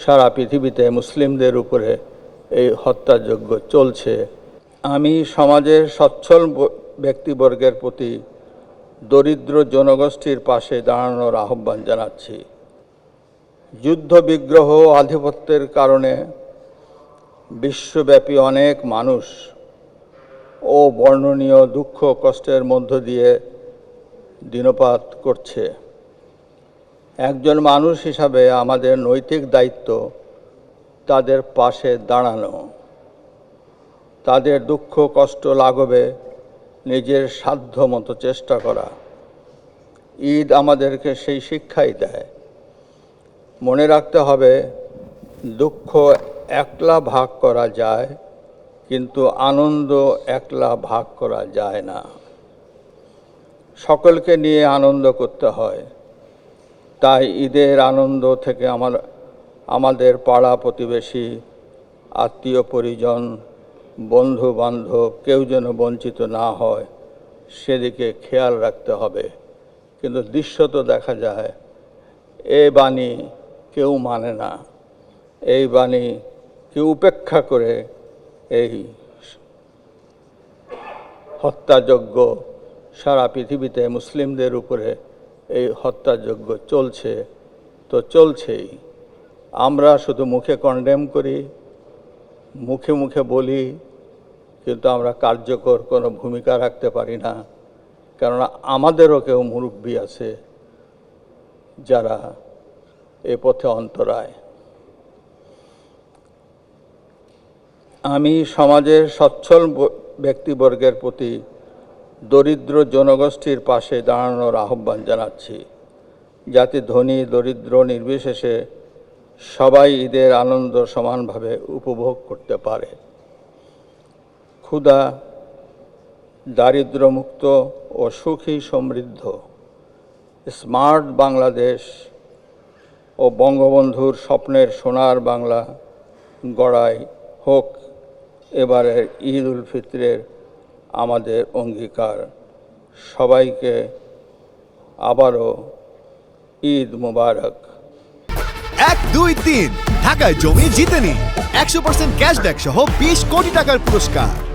সারা পৃথিবীতে মুসলিমদের উপরে এই হত্যাযজ্ঞ চলছে। আমি সমাজের সচ্ছল ব্যক্তিবর্গের প্রতি দরিদ্র জনগোষ্ঠীর পাশে দাঁড়ানোর আহ্বান জানাচ্ছি। যুদ্ধ বিগ্রহ আধিপত্যের কারণে বিশ্বব্যাপী অনেক মানুষ ও বর্ণনীয় দুঃখ কষ্টের মধ্য দিয়ে দিনপাত করছে। একজন মানুষ হিসাবে আমাদের নৈতিক দায়িত্ব তাদের পাশে দাঁড়ানো। তাদের দুঃখ, কষ্ট লাগবে নিজের সাধ্য মতো চেষ্টা করা। ঈদ আমাদেরকে সেই শিক্ষাই দেয়। মনে রাখতে হবে, দুঃখ একলা ভাগ করা যায়, কিন্তু আনন্দ একলা ভাগ করা যায় না। সকলকে নিয়ে আনন্দ করতে হয়। তাই ঈদের আনন্দ থেকে আমার, আমাদের পাড়া প্রতিবেশী, আত্মীয় পরিজন বন্ধু বান্ধব কেউ যেন বঞ্চিত না হয়, সেদিকে খেয়াল রাখতে হবে। কিন্তু দৃশ্য তো দেখা যায়, এ বাণী কেউ মানে না। এই বাণী কেউ উপেক্ষা করে এই হত্যাযজ্ঞ সারা পৃথিবীতে মুসলিমদের উপরে এই হত্যাযজ্ঞ চলছে, তো চলছেই। আমরা শুধু মুখে কন্ডেম করি, মুখে মুখে বলি, কিন্তু আমরা কার্যকর কোনো ভূমিকা রাখতে পারি না। কেননা আমাদেরও কেউ মুরব্বী আছে যারা এ পথে অন্তরায়। আমি সমাজের সচ্ছল ব্যক্তিবর্গের প্রতি দরিদ্র জনগোষ্ঠীর পাশে দাঁড়ানোর আহ্বান জানাচ্ছি। যাতে ধনী, দরিদ্র, নির্বিশেষে সবাই ঈদের আনন্দ সমানভাবে উপভোগ করতে পারে। ক্ষুধা, দারিদ্র্যমুক্ত ও সুখী সমৃদ্ধ, স্মার্ট বাংলাদেশ ও বঙ্গবন্ধুর স্বপ্নের সোনার বাংলা গড়াই হোক, এবারের ঈদ উল ফিতরের আমাদের অঙ্গীকার। সবাইকে আবারও ঈদ মুবারক। এক, দুই, তিন। ঢাকায় জমি জিতে নিন একশো পার্সেন্ট ক্যাশব্যাক সহ বিশ কোটি টাকার পুরস্কার।